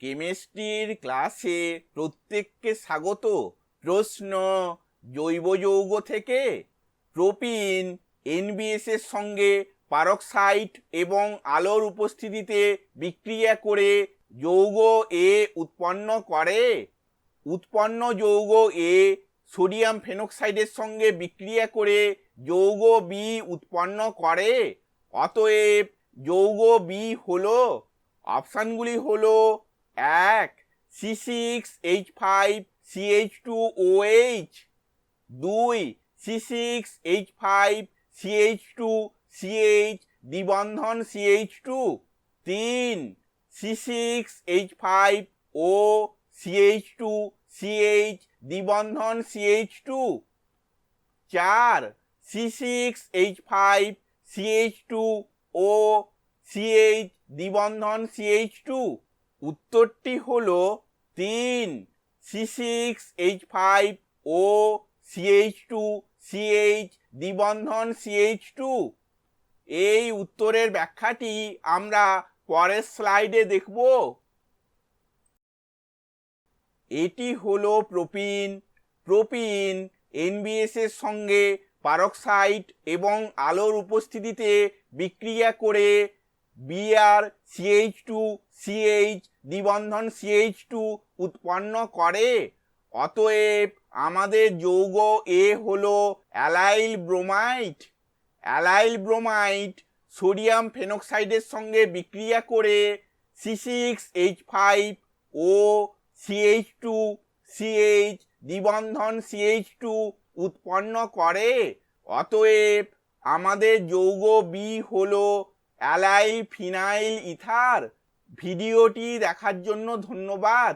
কেমিস্ট্রির ক্লাসে প্রত্যেককে স্বাগত। প্রশ্ন জৈব যৌগ থেকে প্রোপিন, এনবিএস এর সঙ্গে পারক্সাইড এবং আলোর উপস্থিতিতে বিক্রিয়া করে যৌগ এ উৎপন্ন করে। উৎপন্ন যৌগ এ সোডিয়াম ফেনক্সাইডের সঙ্গে বিক্রিয়া করে যৌগ বি উৎপন্ন করে। অতএব যৌগ বি হলো, অপশানগুলি হলো এক C six H five C H two O H দুই C six H five C H two CH দ্বিবন্ধন CH two তিন C six H five O CH two CH দ্বিবন্ধন C H two চার C six H five C H two O CH দ্বিবন্ধন C H two উত্তরটি হলো তিন C six H five O CH two CH দ্বিবন্ধন CH two এই উত্তরের ব্যাখ্যাটি আমরা পরের স্লাইডে দেখব। এটি হলো প্রোপিন। প্রোপিন এনবিএস এর সঙ্গে পারক্সাইড এবং আলোর উপস্থিতিতে বিক্রিয়া করে বিআর সিএইচ টু সিএইচ দ্বিবন্ধন সিএইচ টু উৎপন্ন করে। অতএব আমাদের যৌগ এ হলো allyl bromide. Allyl bromide sodium ফেনক্সাইডের সঙ্গে বিক্রিয়া করে C six H five O CH two CH দ্বিবন্ধন CH two উৎপন্ন করে। অতএব আমাদের যৌগ বি হলো অ্যালাইল ফিনাইল ইথার ভিডিওটি দেখার জন্য ধন্যবাদ।